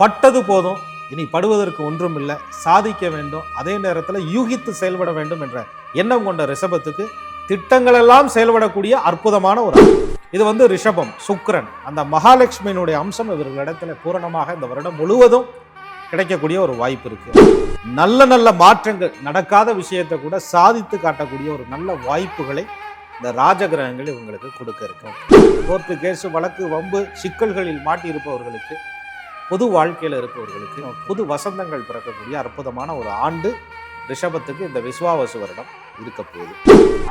பட்டது போதும். இனி படுவதற்கு ஒன்றும் இல்லை சாதிக்க வேண்டும். அதே நேரத்தில் யூகித்து செயல்பட வேண்டும் என்ற எண்ணம் கொண்ட ரிஷபத்துக்கு திட்டங்களெல்லாம் செயல்படக்கூடிய அற்புதமான ஒரு இது வந்து ரிஷபம் சுக்கரன். அந்த மகாலட்சுமியினுடைய அம்சம் இவர்களிடத்தில் பூரணமாக இந்த வருடம் முழுவதும் கிடைக்கக்கூடிய ஒரு வாய்ப்பு இருக்கு. நல்ல நல்ல மாற்றங்கள் நடக்காத விஷயத்தை கூட சாதித்து காட்டக்கூடிய ஒரு நல்ல வாய்ப்புகளை இந்த ராஜகிரகங்கள் இவங்களுக்கு கொடுக்க இருக்கும் கோர்ட்டு கேஸு வழக்கு வம்பு சிக்கல்களில் மாட்டியிருப்பவர்களுக்கு பொது வாழ்க்கையில் இருப்பவர்களுக்கு புது வசந்தங்கள் பிறக்கக்கூடிய அற்புதமான ஒரு ஆண்டு ரிஷபத்துக்கு இந்த விஸ்வாவசு வருடம் இருக்க போகுது.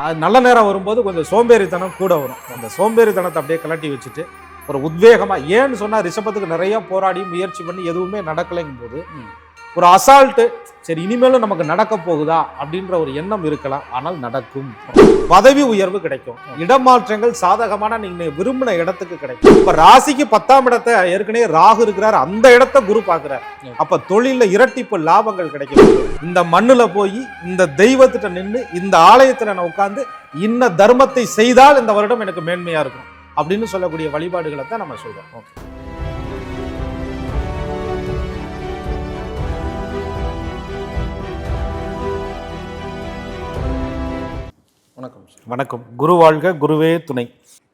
அது நல்ல நேரம் வரும்போது கொஞ்சம் சோம்பேறித்தனம் கூட வரும். அந்த சோம்பேறித்தனத்தை அப்படியே கலட்டி வச்சுட்டு ஒரு உத்வேகமா ஏன்னு சொன்னா ரிஷபத்துக்கு நிறைய போராடி முயற்சி பண்ணி எதுவுமே நடக்கலைங்கும் போது ஒரு அசால்ட்டு சரி இனிமேலும் நமக்கு நடக்க போகுதா அப்படின்ற ஒரு எண்ணம் இருக்கலாம். ஆனால் நடக்கும். பதவி உயர்வு கிடைக்கும். இடமாற்றங்கள் சாதகமான நீங்க விரும்பின இடத்துக்கு கிடைக்கும். இப்ப ராசிக்கு பத்தாம் இடத்தை ஏற்கனவே ராகு இருக்கிறார். அந்த இடத்த குரு பாக்குறார் அப்ப தொழில இரட்டிப்பு லாபங்கள் கிடைக்கும். இந்த மண்ணுல போய் இந்த தெய்வத்திட்ட நின்று இந்த ஆலயத்துல நான் உட்கார்ந்து இன்ன தர்மத்தை செய்தால் இந்த வருடம் எனக்கு மேன்மையா இருக்கும். அப்படின்னு சொல்லக்கூடிய வழிபாடுகளை தான் நம்ம சொல்றோம். வணக்கம் வணக்கம். குரு வாழ்க குருவே துணை.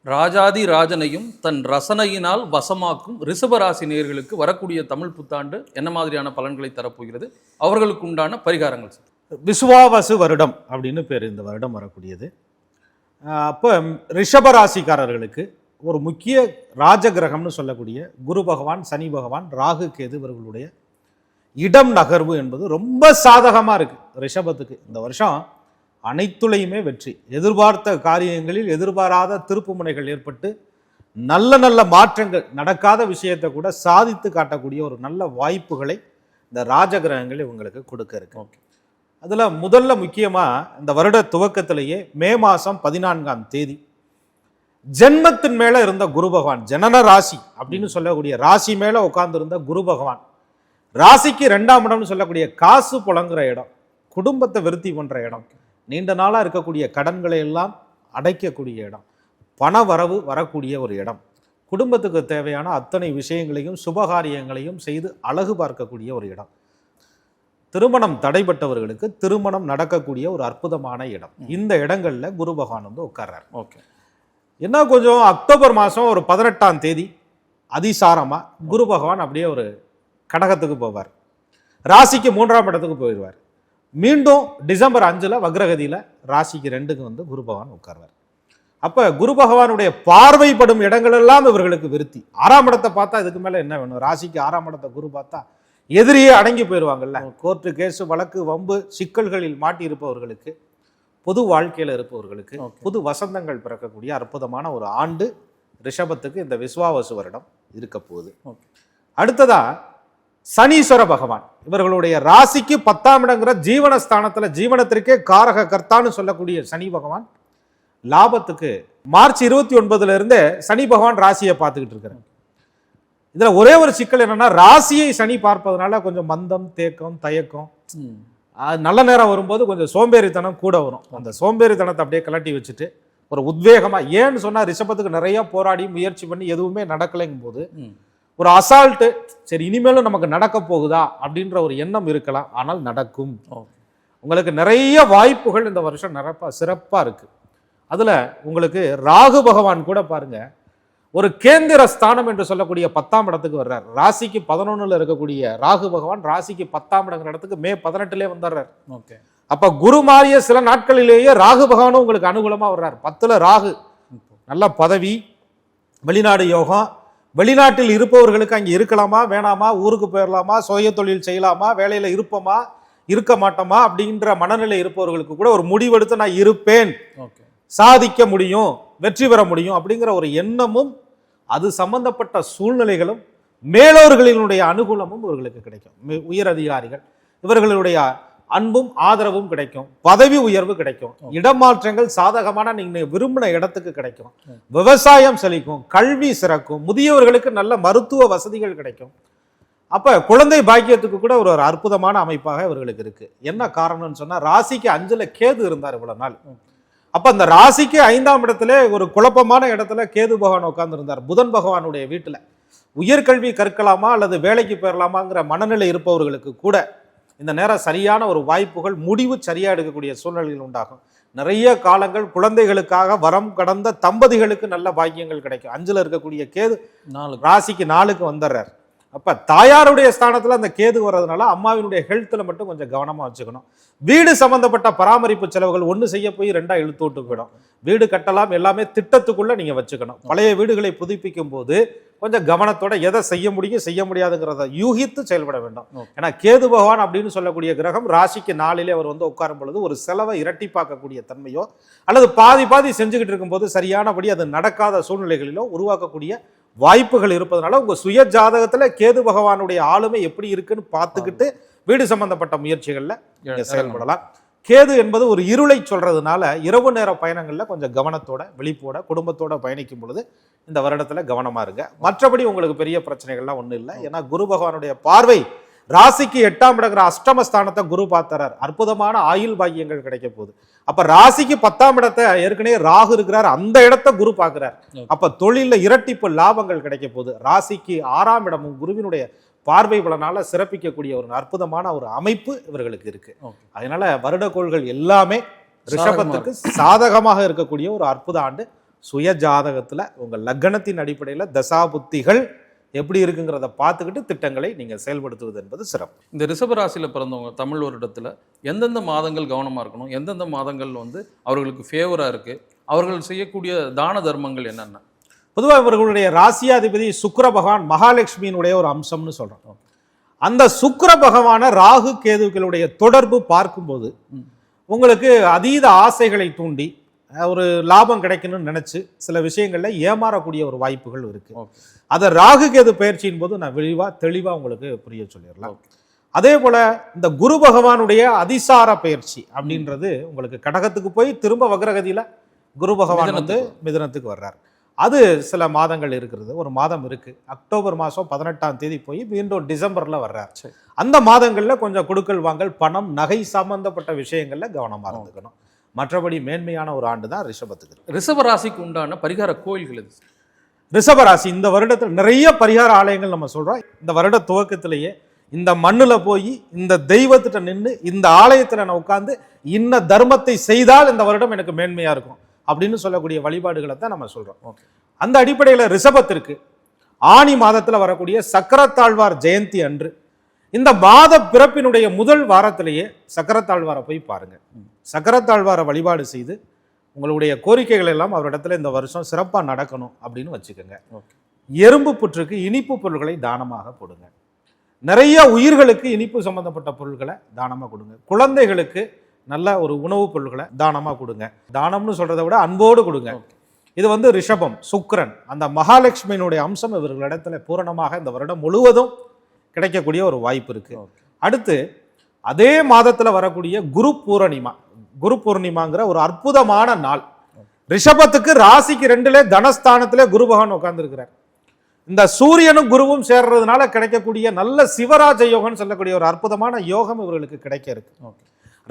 ராஜாதி ராஜனையும் தன் ரசனையினால் வசமாக்கும் ரிஷபராசி நேயர்களுக்கு வரக்கூடிய தமிழ் புத்தாண்டு என்ன மாதிரியான பலன்களை தரப்போகிறது? அவர்களுக்கு உண்டான பரிகாரங்கள் விசுவாவசு வருடம் அப்படின்னு பேர் இந்த வருடம் வரக்கூடியது. அப்போ ரிஷப ராசிக்காரர்களுக்கு ஒரு முக்கிய ராஜகிரகம்னு சொல்லக்கூடிய குரு பகவான் சனி பகவான் ராகு கேது இவர்களுடைய இடம் நகர்வு என்பது ரொம்ப சாதகமாக இருக்கு. ரிஷபத்துக்கு இந்த வருஷம் அனைத்துலையுமே வெற்றி. எதிர்பார்த்த காரியங்களில் எதிர்பாராத திருப்புமுனைகள் ஏற்பட்டு நல்ல நல்ல மாற்றங்கள் நடக்காத விஷயத்தை கூட சாதித்து காட்டக்கூடிய ஒரு நல்ல வாய்ப்புகளை இந்த ராஜகிரகங்கள் இவங்களுக்கு கொடுக்க இருக்கு. ஓகே. அதில் முதல்ல முக்கியமாக இந்த வருட துவக்கத்திலேயே மே மாதம் பதினான்காம் தேதி ஜென்மத்தின் மேலே இருந்த குரு பகவான் ஜனன ராசி அப்படின்னு சொல்லக்கூடிய ராசி மேலே உட்கார்ந்திருந்த குரு பகவான் ராசிக்கு ரெண்டாம் இடம்னு சொல்லக்கூடிய காசு புழங்குற இடம் குடும்பத்தை விருத்தி பண்ணுற இடம் நீண்ட நாளாக இருக்கக்கூடிய கடன்களை எல்லாம் அடைக்கக்கூடிய இடம். பண வரவு வரக்கூடிய ஒரு இடம். குடும்பத்துக்கு தேவையான அத்தனை விஷயங்களையும் சுபகாரியங்களையும் செய்து அழகு பார்க்கக்கூடிய ஒரு இடம். திருமணம் தடைப்பட்டவர்களுக்கு திருமணம் நடக்கக்கூடிய ஒரு அற்புதமான இடம். இந்த இடங்கள்ல குரு பகவான் வந்து உட்கார்றாரு. ஓகே. என்ன கொஞ்சம் அக்டோபர் மாதம் ஒரு பதினெட்டாம் தேதி அதிசாரமா குரு பகவான் அப்படியே ஒரு கடகத்துக்கு போவார். ராசிக்கு மூன்றாம் இடத்துக்கு போயிடுவார். மீண்டும் டிசம்பர் அஞ்சில் வக்ரகதியில் ராசிக்கு ரெண்டுக்கு வந்து குரு பகவான் உட்கார்வார். அப்போ குரு பகவானுடைய பார்வைப்படும் இடங்களெல்லாம் இவர்களுக்கு விருத்தி. ஆறாம் இடத்தை பார்த்தா இதுக்கு மேலே என்ன வேணும்? ராசிக்கு ஆறாம் இடத்தை குரு பார்த்தா எதிரியே அடங்கி போயிடுவாங்கல்ல. கோர்ட்டு கேஸு வழக்கு வம்பு சிக்கல்களில் மாட்டியிருப்பவர்களுக்கு பொது வாழ்க்கையில் இருப்பவர்களுக்கு. புது வசந்தங்கள் பிறக்கக்கூடிய அற்புதமான ஒரு ஆண்டு ரிஷபத்துக்கு இந்த விஸ்வாவசு வருடம் இருக்க போகுது. ஓகே. அடுத்ததா சனீஸ்வர பகவான். இவர்களுடைய ராசிக்கு பத்தாம் இடங்கிற ஜீவனஸ்தானத்துல ஜீவனத்திற்கே காரக கர்த்தான்னு சொல்லக்கூடிய சனி பகவான் லாபத்துக்கு மார்ச் இருபத்தி ஒன்பதுல இருந்தே சனி பகவான் ராசியை பார்த்துக்கிட்டு இருக்கிறார் இதுல ஒரே ஒரு சிக்கல் என்னன்னா ராசியை சனி பார்ப்பதனால கொஞ்சம் மந்தம் தேக்கம் தயக்கம் அது நல்ல நேரம் வரும்போது கொஞ்சம் சோம்பேறித்தனம் கூட வரும். அந்த சோம்பேறித்தனத்தை அப்படியே கலட்டி வச்சுட்டு ஒரு உத்வேகமா ஏன்னு சொன்னா ரிஷபத்துக்கு நிறைய போராடி முயற்சி பண்ணி எதுவுமே நடக்கலைங்கும் போது ஒரு அசால்ட்டு சரி இனிமேலும் நமக்கு நடக்க போகுதா அப்படின்ற ஒரு எண்ணம் இருக்கலாம். ஆனால் நடக்கும். உங்களுக்கு நிறைய வாய்ப்புகள் இந்த வருஷம் நிரப்பா சிறப்பா இருக்கு. அதுல உங்களுக்கு ராகு பகவான் கூட பாருங்க ஒரு கேந்திர ஸ்தானம் என்று சொல்லக்கூடிய பத்தாம் இடத்துக்கு வர்றார். ராசிக்கு பதினொன்னுல இருக்கக்கூடிய ராகு பகவான் ராசிக்கு பத்தாம் இடங்கிற இடத்துக்கு மே பதினெட்டுலேயே வந்துடுறார். ஓகே. அப்ப குரு மாறிய சில நாட்களிலேயே ராகு பகவானும் உங்களுக்கு அனுகூலமா வர்றார். பத்துல ராகு நல்ல பதவி வெளிநாடு யோகம் வெளிநாட்டில் இருப்பவர்களுக்கு அங்கே இருக்கலாமா வேணாமா ஊருக்கு போயிடலாமா சுய தொழில் செய்யலாமா வேலையில இருப்போமா இருக்க மாட்டோமா அப்படின்ற மனநிலை இருப்பவர்களுக்கு கூட ஒரு முடிவெடுத்து நான் இருப்பேன். சாதிக்க முடியும் வெற்றி பெற முடியும் அப்படிங்கிற ஒரு எண்ணமும் அது சம்பந்தப்பட்ட சூழ்நிலைகளும் மேலோர்களினுடைய அனுகூலமும் இவர்களுக்கு கிடைக்கும். உயர் அதிகாரிகள் இவர்களுடைய அன்பும் ஆதரவும் கிடைக்கும். பதவி உயர்வு கிடைக்கும். இடமாற்றங்கள் சாதகமான நீங்க விரும்பின இடத்துக்கு கிடைக்கும். விவசாயம் செழிக்கும். கல்வி சிறக்கும். முதியவர்களுக்கு நல்ல மருத்துவ வசதிகள் கிடைக்கும். அப்ப குழந்தை பாக்கியத்துக்கு கூட ஒரு ஒரு அற்புதமான அமைப்பாக இவர்களுக்கு இருக்கு. என்ன காரணம்னு சொன்னா ராசிக்கு அஞ்சுல கேது இருந்தார் இவ்வளவு நாள். அப்ப அந்த ராசிக்கு ஐந்தாம் இடத்துல ஒரு குழப்பமான இடத்துல கேது பகவான் உட்கார்ந்து இருந்தார் புதன் பகவானுடைய வீட்டுல. உயர்கல்வி கற்கலாமா அல்லது வேலைக்கு பெறலாமாங்கிற மனநிலை இருப்பவர்களுக்கு கூட இந்த நேரம் சரியான ஒரு வாய்ப்புகள் முடிவு சரியா எடுக்கக்கூடிய சூழ்நிலைகள் உண்டாகும். நிறைய காலங்கள் குழந்தைகளுக்காக வரம் கடந்த தம்பதிகளுக்கு நல்ல பாக்கியங்கள் கிடைக்கும். அஞ்சுல இருக்கக்கூடிய கேது நாலு ராசிக்கு நாளுக்கு வந்துடுறார். அப்ப தாயாருடைய ஸ்தானத்துல அந்த கேது வர்றதுனால அம்மாவினுடைய ஹெல்த்ல மட்டும் கொஞ்சம் கவனமா வச்சுக்கணும். வீடு சம்பந்தப்பட்ட பராமரிப்பு செலவுகள் ஒன்று செய்ய போய் ரெண்டா இழுத்து விட்டு போயிடும். வீடு கட்டலாம் எல்லாமே திட்டத்துக்குள்ள நீங்க வச்சுக்கணும். பழைய வீடுகளை புதுப்பிக்கும் போது கொஞ்சம் கவனத்தோட எதை செய்ய முடியும் செய்ய முடியாதுங்கிறத யூகித்து செயல்பட வேண்டும். ஏன்னா கேது பகவான் அப்படின்னு சொல்லக்கூடிய கிரகம் ராசிக்கு நாளிலே அவர் வந்து உட்காரும் பொழுது ஒரு செலவை இரட்டிப்பாக்கக்கூடிய தன்மையோ அல்லது பாதி பாதி செஞ்சுக்கிட்டு இருக்கும்போது சரியானபடி அது நடக்காத சூழ்நிலைகளிலோ உருவாக்கக்கூடிய வாய்ப்புகள் இருப்பதனால உங்க சுய ஜாதகத்துல கேது பகவானுடைய ஆளுமை எப்படி இருக்குன்னு பார்த்துக்கிட்டு வீடு சம்பந்தப்பட்ட முயற்சிகள்ல நீங்க செயல்படலாம். கேது என்பது ஒரு இருளை சொல்றதுனால இரவு நேர பயணங்கள்ல கொஞ்சம் கவனத்தோட விழிப்போட குடும்பத்தோட பயணிக்கும் பொழுது இந்த வருடத்துல கவனமா இருங்க. மற்றபடி உங்களுக்கு பெரிய பிரச்சனைகள்லாம் ஒண்ணும் இல்லை. ஏன்னா குரு பகவானுடைய பார்வை ராசிக்கு எட்டாம் இடங்கிற அஷ்டமஸ்தானத்தை குரு பார்த்தறார். அற்புதமான ஆயுள் பாக்கியங்கள் கிடைக்க போகுது. அப்ப ராசிக்கு பத்தாம் இடத்தை ஏற்கனவே ராகு இருக்கிறார். அந்த இடத்த குரு பார்க்கிறார். அப்ப தொழில்ல இரட்டிப்பு லாபங்கள் கிடைக்க போகுது. ராசிக்கு ஆறாம் இடமும் குருவினுடைய பார்வை பலனால சிறப்பிக்கக்கூடிய ஒரு அற்புதமான ஒரு அமைப்பு இவர்களுக்கு இருக்கு. அதனால வருடக்கோள்கள் எல்லாமே ரிஷபத்துக்கு சாதகமாக. இருக்கக்கூடிய ஒரு அற்புத ஆண்டு. சுய ஜாதகத்துல உங்க லக்னத்தின் அடிப்படையில தசாபுத்திகள் எப்படி இருக்குங்கிறத பார்த்துக்கிட்டு திட்டங்களை நீங்க செயல்படுத்துவது என்பது சிறப்பு. இந்த ரிஷபராசியில் பிறந்தவங்க தமிழ் வருடத்தில் எந்தெந்த மாதங்கள் கவனமாக இருக்கணும்? எந்தெந்த மாதங்கள் வந்து அவர்களுக்கு ஃபேவராக இருக்குது அவர்கள் செய்யக்கூடிய தான தர்மங்கள் என்னென்ன? பொதுவாக இவர்களுடைய ராசியாதிபதி சுக்கிர பகவான் மகாலட்சுமியினுடைய ஒரு அம்சம்னு சொல்றோம். அந்த சுக்கிர பகவான ராகு கேதுக்களுடைய தொடர்பு பார்க்கும்போது. உங்களுக்கு அதீத ஆசைகளை தூண்டி ஒரு லாபம் கிடைக்கணும்னு நினைச்சு சில விஷயங்கள்ல ஏமாறக்கூடிய ஒரு வாய்ப்புகள் இருக்கு. ஓகே. அதை ராகு கேது பயிற்சியின் போது நான் விரிவா தெளிவா உங்களுக்கு புரிய சொல்லிடலாம். அதே போல இந்த குரு பகவானுடைய அதிசார பயிற்சி அப்படின்றது உங்களுக்கு கடகத்துக்கு போய் திரும்ப வக்ரகதியில குரு பகவான் வந்து மிதுனத்துக்கு வர்றார். அது சில மாதங்கள் இருக்கிறது. ஒரு மாதம் இருக்கு. அக்டோபர் மாதம் பதினெட்டாம் தேதி போய் மீண்டும் டிசம்பர்ல வர்றார். அந்த மாதங்கள்ல கொஞ்சம் கொடுக்கல் வாங்கல் பணம் நகை சம்பந்தப்பட்ட விஷயங்கள்ல கவனமா இருந்துக்கணும். மற்றபடி மேன்மையான ஒரு ஆண்டு தான் ரிஷபத்துக்கு. ரிஷபராசிக்கு உண்டான பரிகார கோயில்கள் இது ரிஷபராசி இந்த வருடத்தில் நிறைய பரிகார ஆலயங்கள் நம்ம சொல்றோம். இந்த வருட துவக்கத்திலேயே இந்த மண்ணுல போய் இந்த தெய்வத்திட்ட நின்று இந்த ஆலயத்துல நான் உட்கார்ந்து இன்ன தர்மத்தை செய்தால் இந்த வருடம் எனக்கு மேன்மையா இருக்கும் அப்படின்னு சொல்லக்கூடிய வழிபாடுகளை தான் நம்ம சொல்றோம். ஓகே. அந்த அடிப்படையில் ரிஷபத்திற்கு ஆனி மாதத்துல வரக்கூடிய சக்கரத்தாழ்வார் ஜெயந்தி அன்று இந்த மாத பிறப்பினுடைய முதல் வாரத்திலேயே சக்கரத்தாழ்வாரை போய் பாருங்க. சக்கரத்தாழ்வாரை வழிபாடு செய்து உங்களுடைய கோரிக்கைகள் எல்லாம் அவரிடத்துல இந்த வருஷம் சிறப்பா நடக்கணும் அப்படின்னு வச்சுக்கோங்க. எறும்பு புற்றுக்கு இனிப்பு பொருட்களை தானமாக கொடுங்க நிறைய உயிர்களுக்கு இனிப்பு சம்பந்தப்பட்ட பொருட்களை தானமாக கொடுங்க. குழந்தைகளுக்கு நல்ல ஒரு உணவுப் பொருட்களை தானமாக கொடுங்க. தானம்னு சொல்றதை விட அன்போடு கொடுங்க. இது வந்து ரிஷபம் சுக்கிரன் அந்த மகாலட்சுமியினுடைய அம்சம் இவர்களிடத்துல பூரணமாக இந்த வருடம் முழுவதும் கிடைக்கக்கூடிய ஒரு வாய்ப்பு இருக்கு. ஓகே. அடுத்து அதே மாதத்துல வரக்கூடிய குரு பூரணிமா. குரு பூர்ணிமாங்கிற ஒரு அற்புதமான நாள். ரிஷபத்துக்கு ராசிக்கு ரெண்டுல தனஸ்தானத்திலே குரு பகவான் உட்கார்ந்துருக்கிறார். இந்த சூரியனும் குருவும் சேர்றதுனால கிடைக்கக்கூடிய நல்ல சிவராஜ யோகம்னு சொல்லக்கூடிய ஒரு அற்புதமான யோகம் இவர்களுக்கு கிடைக்க இருக்கு.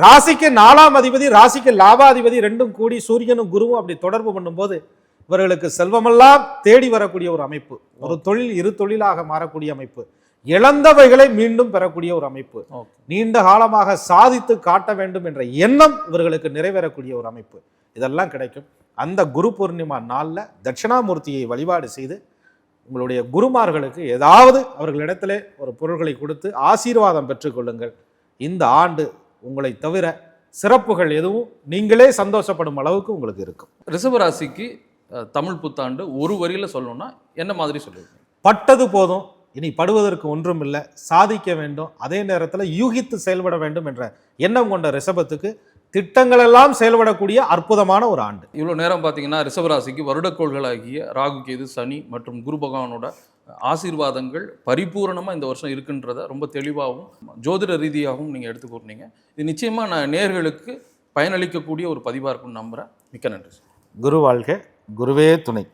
ராசிக்கு நாலாம் அதிபதி ராசிக்கு லாபாதிபதி ரெண்டும் கூடி சூரியனும் குருவும் அப்படி தொடர்பு பண்ணும்போது இவர்களுக்கு செல்வமெல்லாம் தேடி வரக்கூடிய ஒரு அமைப்பு. ஒரு தொழில் இரு தொழிலாக மாறக்கூடிய அமைப்பு. இழந்தவைகளை மீண்டும் பெறக்கூடிய ஒரு அமைப்பு. நீண்ட காலமாக சாதித்து காட்ட வேண்டும் என்ற எண்ணம் இவர்களுக்கு நிறைவேறக்கூடிய ஒரு அமைப்பு. இதெல்லாம் கிடைக்கும். அந்த குரு பூர்ணிமா நாளில் தட்சிணாமூர்த்தியை வழிபாடு செய்து உங்களுடைய குருமார்களுக்கு ஏதாவது அவர்களிடத்திலே ஒரு பொருள்களை கொடுத்து ஆசீர்வாதம் பெற்றுக்கொள்ளுங்கள் இந்த ஆண்டு உங்களை தவிர சிறப்புகள் எதுவும் நீங்களே சந்தோஷப்படும் அளவுக்கு உங்களுக்கு இருக்கும். ரிஷபராசிக்கு அஹ், தமிழ் புத்தாண்டு ஒரு வரியில சொல்லணும்னா என்ன மாதிரி சொல்லுவீங்க? பட்டது போதும். இனி படுவதற்கு ஒன்றும் இல்லை சாதிக்க வேண்டும். அதே நேரத்தில் யூகித்து செயல்பட வேண்டும் என்ற எண்ணம் கொண்ட ரிஷபத்துக்கு திட்டங்களெல்லாம் செயல்படக்கூடிய அற்புதமான ஒரு ஆண்டு. இவ்வளோ நேரம் பார்த்தீங்கன்னா ரிஷபராசிக்கு வருடக்கோள்களாகிய ராகு கேது சனி மற்றும் குரு பகவானோட ஆசீர்வாதங்கள் பரிபூரணமாக இந்த வருஷம் இருக்குன்றத ரொம்ப தெளிவாகவும் ஜோதிட ரீதியாகவும் நீங்கள் எடுத்து கூறினீங்க இது நிச்சயமாக நான் நேர்களுக்கு பயனளிக்கக்கூடிய ஒரு பதிவாக இருக்கும்னு நம்புகிறேன் மிக்க நன்றி குரு வாழ்க. குருவே துணை.